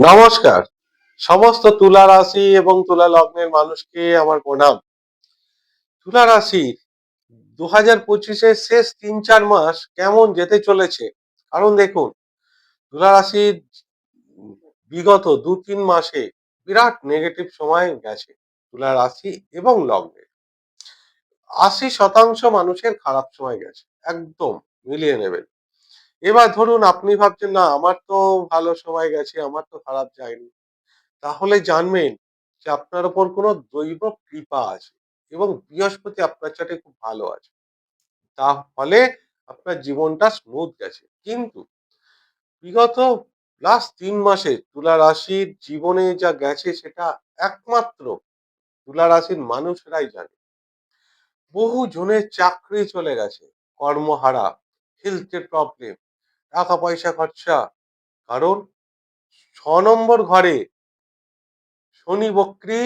নমস্কার। সমস্ত তুলা রাশি এবং তুলা লগ্নের মানুষকে আমার প্রণাম। তুলা রাশি দু হাজার পঁচিশের শেষ তিন চার মাস কেমন যেতে চলেছে? কারণ দেখুন, তুলা রাশির বিগত দু তিন মাসে বিরাট নেগেটিভ সময় গেছে তুলা রাশি এবং লগ্নে। আশি শতাংশ মানুষের খারাপ সময় গেছে, একদম মিলিয়ে নেবেন। এবার ধরুন আপনি ভাবছেন, না, আমার তো ভালো সময় গেছে, আমার তো খারাপ যায়নি। তাহলে জানবেন যে আপনার উপর কোনো দৈব কৃপা আছে এবং বৃহস্পতি আপনার চাটে খুব ভালো আছে। তাহলে আপনার জীবনটা স্মুথ গেছে। কিন্তু বিগত লাস্ট তিন মাসে তুলা রাশির জীবনে যা গেছে সেটা একমাত্র তুলা রাশির মানুষরাই জানে। বহু জনের চাকরি চলে গেছে, কর্মহারা হেলথের প্রবলেম টাকা পয়সা খরচা। কারণ ছ নম্বর ঘরে শনি বক্রি,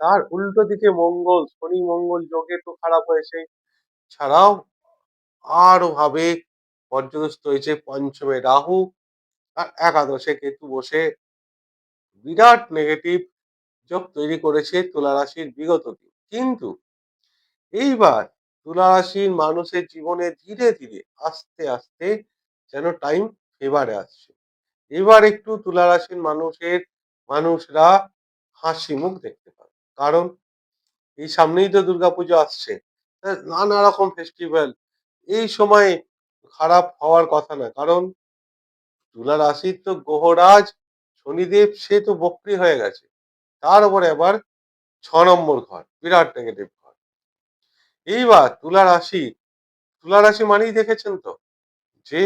তার উল্টো দিকে মঙ্গল, শনি মঙ্গল যোগে তো খারাপ হয়েছে। ছাড়াও আরও ভাবে পর্যদস্ত হয়েছে পঞ্চমে রাহু, আর একাদশে কেতু বসে বিরাট নেগেটিভ যোগ তৈরি করেছে তুলা রাশির বিগত দিন। কিন্তু এইবার তুলা রাশির মানুষের জীবনে ধীরে ধীরে আস্তে আস্তে যেন টাইম ফেভারে আসছে। এবার একটু তুলা রাশির মানুষের, মানুষরা হাসি মুখ দেখতে পাবে। কারণ এই সামনেই তো দুর্গাপুজো আসছে। নানা রকম ফেস্টিভ্যাল এই সময় খারাপ হওয়ার কথা না। কারণ তুলা রাশির তো গ্রহরাজ, শনিদেব, সে তো বক্রি হয়ে গেছে। তার উপরে আবার ছ নম্বর ঘর, বিরাট নেগেটিভ ঘর। এইবার তুলা রাশি তুলা রাশি মানেই দেখেছেন তো? যে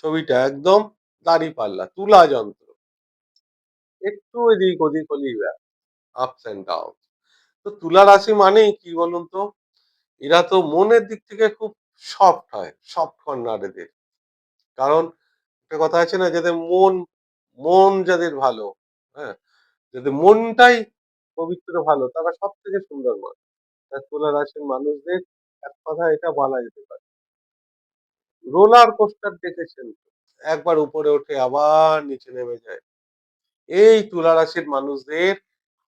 ছবিটা একদম দাড়ি পাল্লা, তুলা যন্ত্র। একটু এদিক ওদিক হলেই আপস অ্যান্ড ডাউন তো তুলা রাশি মানেই কি বলুন তো? এরা তো মনের দিক থেকে খুব সফট হয় সফট কর্নার এদের। কারণ একটা কথা আছে না, যাদের মন মন যাদের ভালো হ্যাঁ? যাদের মনটাই পবিত্র ভালো, তারা সব থেকে সুন্দর মানুষ। তুলা রাশির মানুষদের এক কথা এটা বলা যেতে পারে। রোলার কোস্টার দেখেছেন? একবার উপরে ওঠে আবার নিচে নেমে যায়। এই তুলা রাশির মানুষদের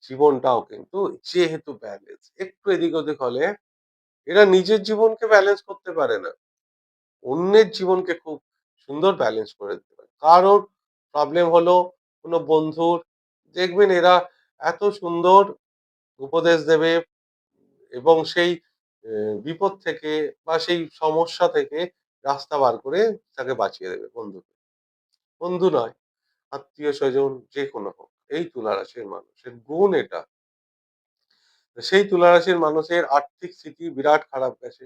জীবনটাও কিন্তু যেহেতু ব্যালেন্স একটু এদিক ওদিক হলে এরা নিজের জীবনকে ব্যালেন্স করতে পারে না। অন্যের জীবনকে খুব সুন্দর ব্যালেন্স করে দিতে পারে। কারোর প্রবলেম হলো কোনো বন্ধুর, দেখবেন এরা এত সুন্দর উপদেশ দেবে এবং সেই বিপদ থেকে বা সেই সমস্যা থেকে রাস্তা বার করে তাকে বাঁচিয়ে দেবে বন্ধুকে। বন্ধু নয়, আত্মীয় স্বজন যে কোনো হোক, এই তুলা রাশির মানুষের গুণ এটা। সেই তুলা রাশির মানুষের আর্থিক স্থিতি বিরাট খারাপ গেছে।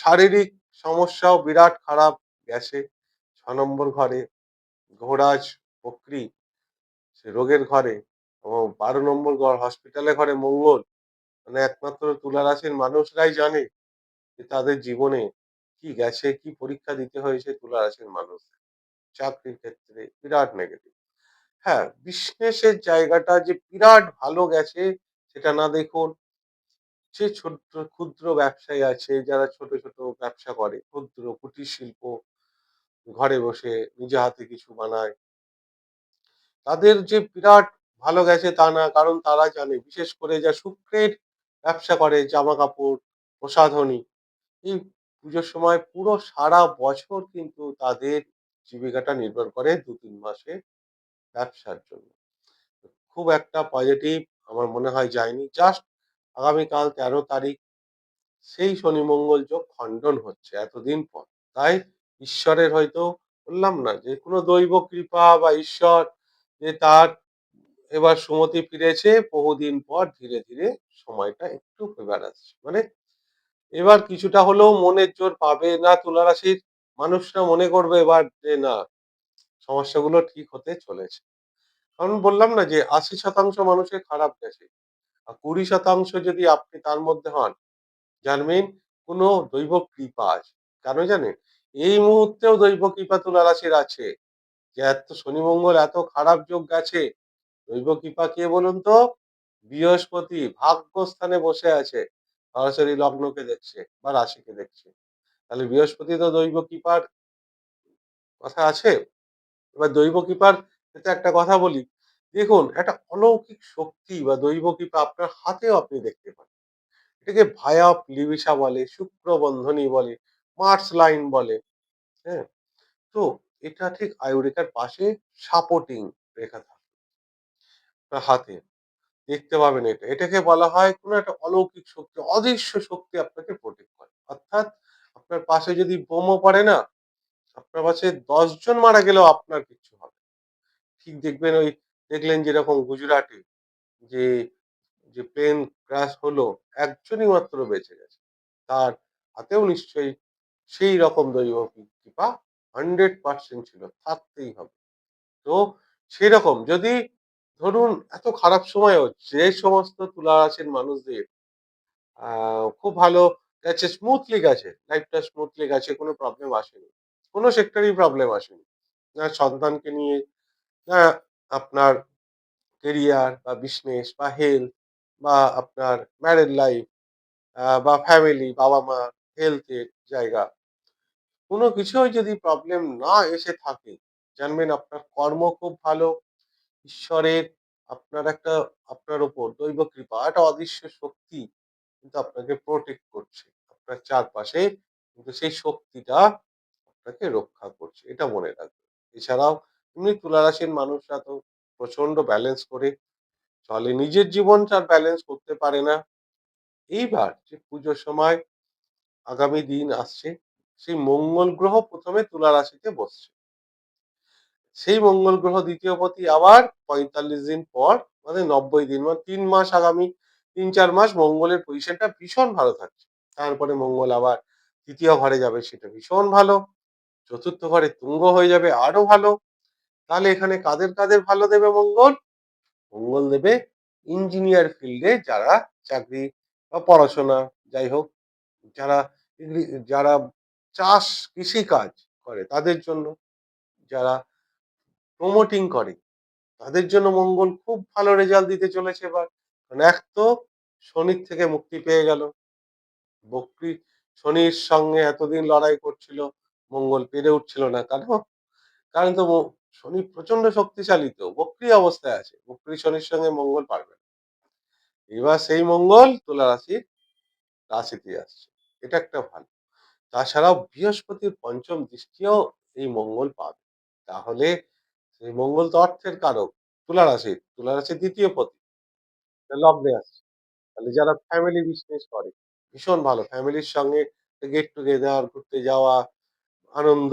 শারীরিক সমস্যাও বিরাট খারাপ গেছে। ছ নম্বর ঘরে ঘোড়াজ বকরি, সে রোগের ঘরে। এবং বারো নম্বর ঘর হসপিটালে ঘরে মঙ্গল। মানে একমাত্র তুলা রাশির মানুষরাই জানে যে তাদের জীবনে কি গেছে, কি পরীক্ষা দিতে হয়েছে তুলা রাশির মানুষদের চাকরির ক্ষেত্রে বিরাট নেগেটিভ হ্যাঁ বিজনেসের জায়গাটা যে বিরাট ভালো গেছে সেটা না দেখুন। যে ছোট ক্ষুদ্র ব্যবসায়ী আছে, যারা ছোট ছোট ব্যবসা করে, ক্ষুদ্র কুটির শিল্প, ঘরে বসে নিজে হাতে কিছু বানায়। তাদের যে বিরাট ভালো গেছে তা না, কারণ তারা জানে, বিশেষ করে যা শুক্রের ব্যবসা করে জামা কাপড় প্রসাধনী, এই পুজোর সময় পুরো সারা বছর কিন্তু তাদের জীবিকাটা নির্ভর করে দু, তিন মাসে ব্যবসার জন্য। খুব একটা পজিটিভ আমার মনে হয় যায়নি। জাস্ট আগামীকাল তেরো তারিখ, সেই শনি মঙ্গল যোগ খণ্ডন হচ্ছে এতদিন পর। তাই ঈশ্বরের হয়তো বললাম না যে কোনো দৈব কৃপা বা ঈশ্বর যে তার এবার সুমতি ফিরেছে, বহুদিন পর ধীরে ধীরে সময়টা একটু ফেভার আসছে। মানে এবার কিছুটা হলেও মনের জোর পাবে না তুলা রাশির মানুষরা মনে করবে এবার যে না, সমস্যাগুলো ঠিক হতে চলেছে। কারণ বললাম না যে আশি শতাংশ মানুষের খারাপ গেছে। আর কুড়ি শতাংশ যদি আপনি তার মধ্যে হন জানবেন কোনো দৈব কৃপা আছে। কেন জানেন? এই মুহূর্তেও দৈব কৃপা তুলা রাশির আছে। যে এত শনি মঙ্গল এত খারাপ যোগ গেছে, দৈব কৃপা কে বলুন তো? বৃহস্পতি ভাগ্যস্থানে বসে আছে। সরাসরি লগ্নকে দেখছে বা রাশিকে দেখছে। তাহলে বৃহস্পতি তো দৈব কিপার কথা আছে। এবার দৈব কিপার ক্ষেত্রে একটা কথা বলি। দেখুন, একটা অলৌকিক শক্তি বা দৈব কৃপা আপনার হাতেও আপনি দেখতে পান। এটাকে ভায়া লিবিসা বলে শুক্র বন্ধনী বলে মার্স লাইন বলে হ্যাঁ? তো এটা ঠিক আয়ুরেখার পাশে সাপোর্টিং রেখা থাকে হাতে। দেখতে পাবেন এটা। এটাকে বলা হয় কোনো একটা অলৌকিক শক্তি, অদৃশ্য শক্তি আপনাকে প্রোটেক্ট করে। অর্থাৎ আপনার পাশে যদি বোমও পড়ে না, আপনার পাশে দশজন মারা গেলেও আপনার কিছু হবে। ঠিক দেখবেন ওই দেখলেন যেরকম গুজরাটে যে যে প্লেন ক্র্যাশ হলো, একজনই মাত্র বেঁচে গেছে। তার হাতেও নিশ্চয়ই সেই রকম দৈব কৃপা হান্ড্রেড পার্সেন্ট ছিল, থাকতেই হবে। তো সেরকম যদি ধরুন, এত খারাপ সময়ও যে সমস্ত তুলা রাশির মানুষদের খুব ভালো গেছে স্মুথলি গেছে লাইফটা স্মুথলি গেছে, কোনো প্রবলেম আসেনি। কোনো সেক্টরই প্রবলেম আসেনি। না সন্তানকে নিয়ে, না আপনার কেরিয়ার বা বিজনেস বা হেলথ বা আপনার ম্যারেড লাইফ বা ফ্যামিলি বাবা মা হেলথের জায়গা। কোনো কিছুই যদি প্রবলেম না এসে থাকে, জানবেন আপনার কর্ম খুব ভালো ঈশ্বরের আপনার একটা, আপনার উপর দৈব কৃপা, একটা অদৃশ্য শক্তি কিন্তু আপনাকে প্রোটেক্ট করছে। আপনার চারপাশে কিন্তু সেই শক্তিটা আপনাকে রক্ষা করছে। এটা মনে রাখবেন। এছাড়াও এমনি তুলা রাশির মানুষরা তো প্রচণ্ড ব্যালেন্স করে। চলে নিজের জীবনটা ব্যালেন্স করতে পারে না। এইবার যে পুজোর সময় আগামী দিন আসছে, সেই মঙ্গল গ্রহ প্রথমে তুলা রাশিতে বসছে। সেই মঙ্গল গ্রহ দ্বিতীয় পতি আবার পঁয়তাল্লিশ দিন পর মানে নব্বই দিন মানে তিন মাস আগামী, তিন চার মাস মঙ্গলের পজিশনটা ভীষণ ভালো থাকছে। তারপরে মঙ্গল আবার তৃতীয় ঘরে যাবে, সেটা ভীষণ ভালো। চতুর্থ ঘরে তুঙ্গ হয়ে যাবে, আরও ভালো। তাহলে এখানে কাদের কাদের ভালো দেবে মঙ্গল? মঙ্গল দেবে ইঞ্জিনিয়ার ফিল্ডে যারা চাকরি বা পড়াশোনা, যাই হোক, যারা যারা চাষ কৃষি কাজ করে, তাদের জন্য যারা প্রমোটিং করে। তাদের জন্য মঙ্গল খুব ভালো রেজাল্ট দিতে চলেছে এবার। কারণ এক তো শনির থেকে মুক্তি পেয়ে গেল। বক্রি শনির সঙ্গে এতদিন লড়াই করছিল, মঙ্গল পেরে উঠছিল না। কারণ কারণ তো শনি প্রচণ্ড শক্তিশালী তো, বক্রি অবস্থায় আছে। বক্রি শনির সঙ্গে মঙ্গল পারবে না। এবার সেই মঙ্গল তুলা রাশির রাশিতে আসছে। এটা একটা ভালো। তাছাড়াও বৃহস্পতির পঞ্চম দৃষ্টিও এই মঙ্গল পাবে। তাহলে সেই মঙ্গল তো অর্থের কারক। তুলা রাশি, তুলা রাশির দ্বিতীয় পতি। লগ্নে আসছে তাহলে যারা ফ্যামিলি বিজনেস করে, ভীষণ ভালো। ফ্যামিলির সঙ্গে গেট টুগেদার ঘুরতে যাওয়া, আনন্দ,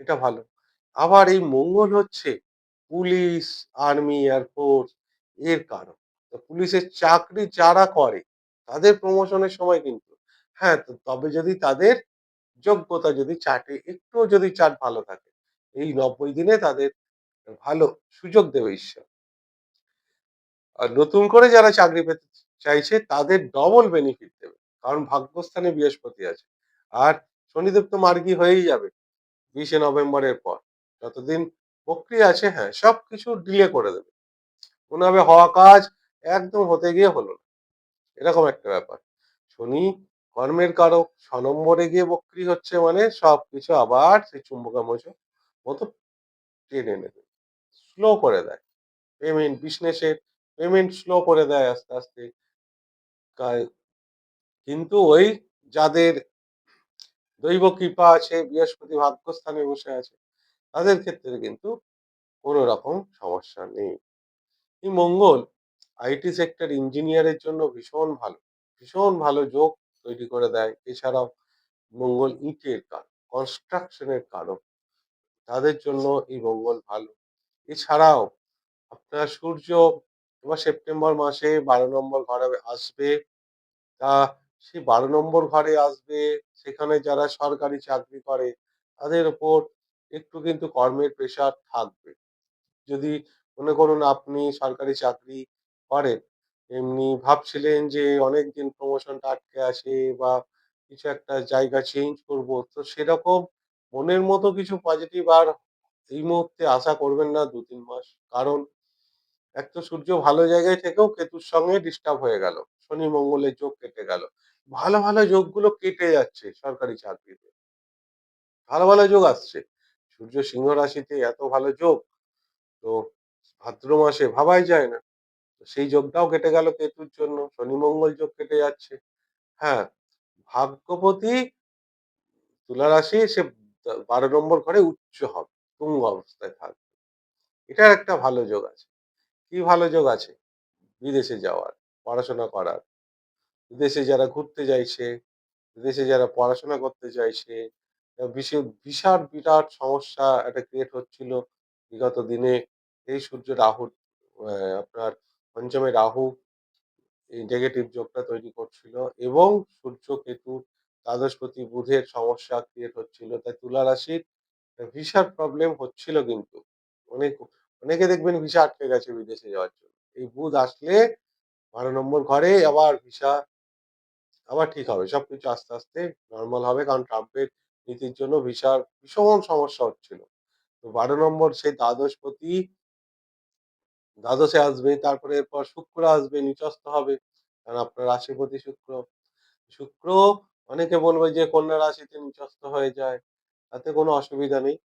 এটা ভালো। আবার এই মঙ্গল হচ্ছে পুলিশ আর্মি এয়ারফোর্স এর কারণ পুলিশের চাকরি যারা করে, তাদের প্রমোশনের সময় কিন্তু হ্যাঁ তবে যদি তাদের যোগ্যতা যদি চার্টে একটু যদি চার্ট ভালো থাকে, এই নব্বই দিনে তাদের ভালো সুযোগ দেবে ঈশ্বর। আর নতুন করে যারা চাকরি পেতে চাইছে, তাদের ডবল বেনিফিট দেবে। কারণ ভাগ্যস্থানে বৃহস্পতি আছে। আর শনিদেব তো মার্গি হয়েই যাবে বিশে নভেম্বরের পর। যতদিন প্রক্রিয়া আছে হ্যাঁ সবকিছু ডিলে করে দেবে। কোনোভাবে হওয়া কাজ একদম হতে গিয়ে হলো না। এরকম একটা ব্যাপার। শনি কর্মের কারক, ছ নম্বরে গিয়ে বক্রি হচ্ছে মানে সবকিছু আবার সেই চুম্বকামোচ মতো টেনে নেবে। স্লো করে দেয়। পেমেন্ট বিজনেসের পেমেন্ট স্লো করে দেয় আস্তে আস্তে। কিন্তু ওই যাদের দৈব কৃপা আছে, বৃহস্পতি ভাগ্যস্থানে বসে আছে, তাদের ক্ষেত্রে কিন্তু কোনো রকম সমস্যা নেই। এই মঙ্গল আইটি সেক্টর ইঞ্জিনিয়ারের জন্য ভীষণ ভালো ভীষণ ভালো যোগ তৈরি করে দেয়। এছাড়াও মঙ্গল ইটের কারক কনস্ট্রাকশনের কারক তাদের জন্য এই মঙ্গল ভালো। এছাড়াও আপনার সূর্য এবার সেপ্টেম্বর মাসে বারো নম্বর ঘরে আসবে। তা সে বারো নম্বর ঘরে আসবে, সেখানে যারা সরকারি চাকরি করে, তাদের ওপর একটু কিন্তু কর্মের প্রেশার থাকবে। যদি মনে করুন আপনি সরকারি চাকরি করেন, এমনি ভাবছিলেন যে অনেকদিন প্রমোশনটা আটকে আছে বা কিছু একটা জায়গা চেঞ্জ করব, তো সেরকম মনের মতো কিছু পজিটিভ আর এই মুহূর্তে আশা করবেন না দু, তিন মাস। কারণ এক তো সূর্য ভালো জায়গায় থেকেও কেতুর সঙ্গে ডিস্টার্ব হয়ে গেল। শনি মঙ্গলের যোগ কেটে গেল। ভালো ভালো যোগগুলো কেটে যাচ্ছে সরকারি চাকরিতে। ভালো ভালো যোগ আসছে। সূর্য সিংহ রাশিতে এত ভালো যোগ তো ভাদ্র মাসে ভাবাই যায় না। সেই যোগটাও কেটে গেল কেতুর জন্য। শনি মঙ্গল যোগ কেটে যাচ্ছে। হ্যাঁ ভাগ্যপতি তুলা রাশি সে বারো নম্বর ঘরে উচ্চ হবে। অবস্থায় থাকবে। এটার একটা ভালো যোগ আছে। কি ভালো যোগ আছে? বিদেশে যাওয়ার, পড়াশোনা করার। বিদেশে যারা ঘুরতে যাইছে, বিদেশে যারা পড়াশোনা করতে চাইছে বিশাল, বিরাট সমস্যা একটা ক্রিয়েট হচ্ছিল বিগত দিনে। এই সূর্য রাহু আপনার পঞ্চমে রাহু নেগেটিভ যোগটা তৈরি করছিল এবং সূর্য কেতু দ্বাদশপতি বুধের সমস্যা ক্রিয়েট হচ্ছিল। তাই তুলা রাশির ভিসার প্রবলেম হচ্ছিল কিন্তু। অনেক, অনেকে দেখবেন ভিসা আটকে গেছে বিদেশে যাওয়ার জন্য। এই বুধ আসলে বারো নম্বর ঘরে আবার ভিসা আবার ঠিক হবে। সবকিছু আস্তে আস্তে নর্মাল হবে কারণ ট্রাম্পের নীতির জন্য ভিসার ভীষণ সমস্যা হচ্ছিল। তো বারো নম্বর সেই দ্বাদশপতি, দ্বাদশে আসবে, তারপরে এরপর শুক্র আসবে, নিচস্থ হবে। কারণ আপনার রাশিপতি শুক্র। শুক্র অনেকে বলবে যে কন্যা রাশিতে নিচস্থ হয়ে যায়। তাতে কোনো অসুবিধা নেই।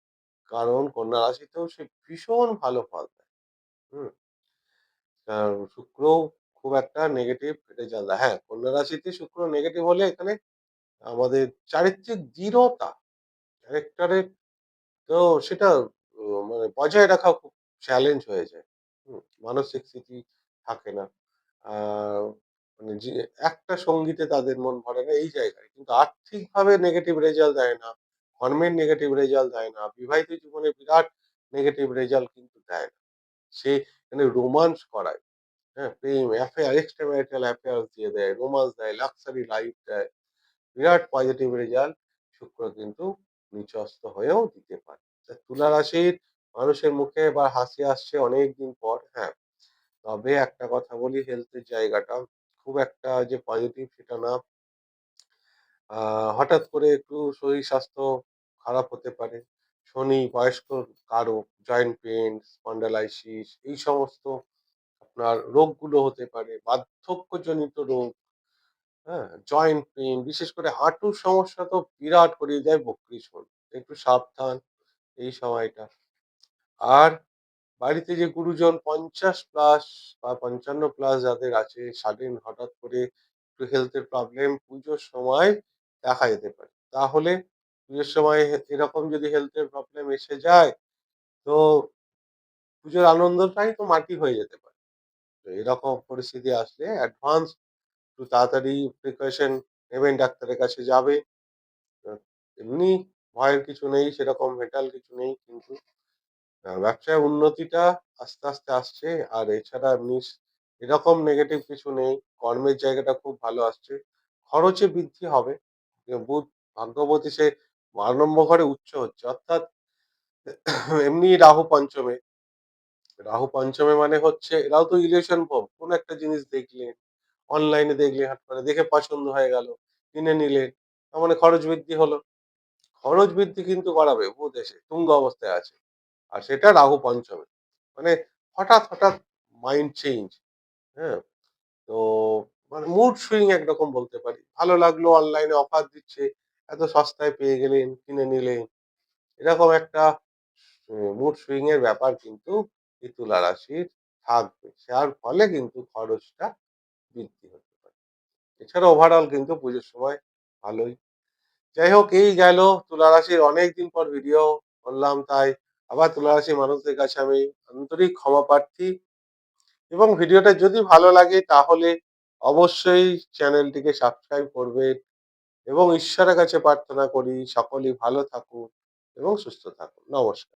কারণ কন্যা রাশিতেও সে ভীষণ ভালো ফল দেয় হুম? শুক্র খুব একটা নেগেটিভ রেজাল্ট দেয় হ্যাঁ কন্যা রাশিতে শুক্র নেগেটিভ হলে এখানে আমাদের চারিত্রিক দৃঢ়তা ক্যারেক্টারের তো সেটা মানে বজায় রাখা খুব চ্যালেঞ্জ হয়ে যায়। মানসিক স্থিতি থাকে না। মানে একটা সঙ্গীতে তাদের মন ভরে না, এই জায়গায়। কিন্তু আর্থিকভাবে নেগেটিভ রেজাল্ট দেয় না। কর্মের নেগেটিভ রেজাল্ট দেয় না, বিবাহিত জীবনে বিরাট নেগেটিভ রেজাল্ট কিন্তু দেয় না। সে মানে রোমান্স করায় হ্যাঁ প্রেম অ্যাফেয়ার এক্সট্রা ম্যারিটাল অ্যাফেয়ার দিয়ে দেয় রোমান্স দেয় লাক্সারি লাইফ দেয়, বিরাট পজিটিভ রেজাল্ট শুক্র কিন্তু নিচস্ত হয়েও দিতে পারে। তুলা রাশির মানুষের মুখে এবার হাসি আসছে অনেক দিন পর হ্যাঁ। তবে একটা কথা বলি হেলথের জায়গাটা খুব একটা যে পজিটিভ সেটা না। হঠাৎ করে একটু শরীর স্বাস্থ্য খারাপ হতে পারে। শনি বয়স্ক কারও জয়েন্ট পেন স্পন্ডালাইসিস এই সমস্ত আপনার রোগগুলো হতে পারে, বার্ধক্যজনিত রোগ হ্যাঁ? জয়েন্ট পেন বিশেষ করে হাঁটুর সমস্যা তো বিরাট করিয়ে দেয় বকরি শোন একটু সাবধান এই সময়টা। আর বাড়িতে যে গুরুজন পঞ্চাশ প্লাস বা পঞ্চান্ন প্লাস যাদের আছে সাডেন হঠাৎ করে একটু হেলথের প্রবলেম পুজোর সময় দেখা যেতে পারে। তাহলে পুজোর সময় এরকম যদি হেলথের প্রবলেম এসে যায়, তো পুজোর আনন্দটাই তো মাটি হয়ে যেতে পারে। তো এরকম পরিস্থিতি আসলে অ্যাডভান্স একটু তাড়াতাড়ি প্রিকশন নেবেন ডাক্তারের কাছে যাবে। এমনি ভয়ের কিছু নেই, সেরকম মেটাল কিছু নেই, কিন্তু ব্যবসায় উন্নতিটা আস্তে আস্তে আসছে। আর এছাড়া এমনি এরকম নেগেটিভ কিছু নেই, কর্মের জায়গাটা খুব ভালো আসছে। খরচে বৃদ্ধি হবে। বুধ ভাগ্যবতী সে বারো নম্বর ঘরে উচ্চ হচ্ছে। অর্থাৎ এমনি রাহু পঞ্চমে। রাহু পঞ্চমে মানে হচ্ছে এরাও তো ইলিউশন ভোগ। কোন একটা জিনিস দেখলেন অনলাইনে দেখলে হাট করে দেখে পছন্দ হয়ে গেল, কিনে নিলেন, তার মানে খরচ বৃদ্ধি হলো। খরচ বৃদ্ধি কিন্তু করাবে বুধ এসে, তুঙ্গ অবস্থায় আছে। আর সেটা রাহু পঞ্চমে। মানে হঠাৎ হঠাৎ মাইন্ড চেঞ্জ হ্যাঁ? তো মানে মুড সুইং একরকম বলতে পারি। ভালো লাগল অনলাইনে অফার দিচ্ছে, এত সস্তায় পেয়ে গেলেন, কিনে নিলেন। এরকম একটা মুড সুইং এর ব্যাপার কিন্তু এই তুলা রাশির থাকবে। যার ফলে কিন্তু খরচটা বৃদ্ধি হতে পারে। এছাড়া ওভারঅল কিন্তু পুজোর সময় ভালোই। যাই হোক, এই গেল তুলা রাশির অনেকদিন পর ভিডিও করলাম, তাই আবার তুলা রাশির মানুষদের কাছে আমি আন্তরিক ক্ষমা প্রার্থী। এবং ভিডিওটা যদি ভালো লাগে, তাহলে অবশ্যই চ্যানেলটিকে সাবস্ক্রাইব করবেন এবং ঈশ্বরের কাছে প্রার্থনা করি সকলেই ভালো থাকুন এবং সুস্থ থাকুন। নমস্কার।